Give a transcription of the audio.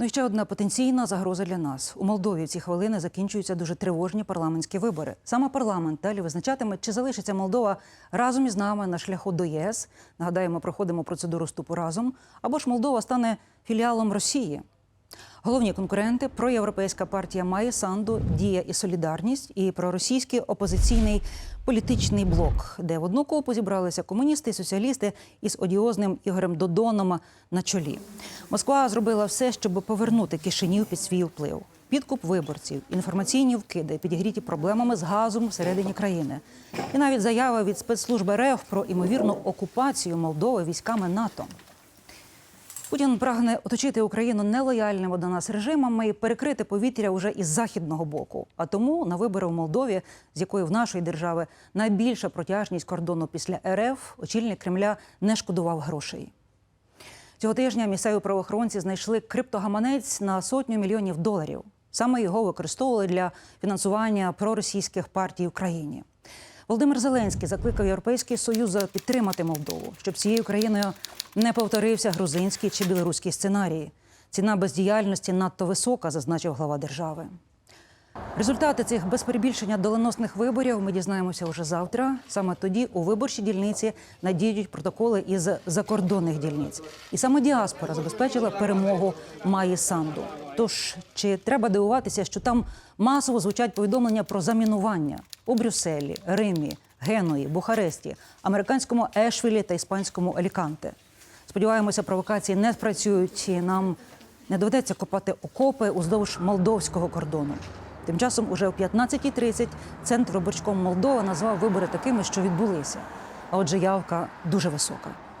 Ну і ще одна потенційна загроза для нас. У Молдові в ці хвилини закінчуються дуже тривожні парламентські вибори. Саме парламент далі визначатиме, чи залишиться Молдова разом із нами на шляху до ЄС. Нагадаємо, проходимо процедуру вступу разом. Або ж Молдова стане філіалом Росії. Головні конкуренти проєвропейська партія Має Санду, Дія і Солідарність і проросійський опозиційний політичний блок, де в одну копу зібралися комуністи і соціалісти із одіозним Ігорем Додоном на чолі. Москва зробила все, щоб повернути Кишинів під свій вплив. Підкуп виборців, інформаційні вкиди, підігріті проблемами з газом всередині країни, і навіть заява від спецслужби РФ про імовірну окупацію Молдови військами НАТО. Путін прагне оточити Україну нелояльними до нас режимами і перекрити повітря уже із західного боку. А тому на вибори в Молдові, з якої в нашої держави найбільша протяжність кордону після РФ, очільник Кремля не шкодував грошей. Цього тижня місцеві правоохоронці знайшли криптогаманець на сотню мільйонів доларів. Саме його використовували для фінансування проросійських партій в країні. Володимир Зеленський закликав Європейський Союз підтримати Молдову, щоб цією країною не повторився грузинський чи білоруський сценарій. Ціна бездіяльності надто висока, зазначив глава держави. Результати цих без перебільшення доленосних виборів ми дізнаємося вже завтра. Саме тоді у виборчій дільниці надіють протоколи із закордонних дільниць. І саме діаспора забезпечила перемогу Маї Санду. Тож чи треба дивуватися, що там масово звучать повідомлення про замінування у Брюсселі, Римі, Генуї, Бухаресті, американському Ешвілі та іспанському Аліканте? Сподіваємося, провокації не спрацюють і нам не доведеться копати окопи уздовж молдовського кордону. Тим часом, уже о 15.30 центр виборчком Молдова назвав вибори такими, що відбулися. А отже, явка дуже висока.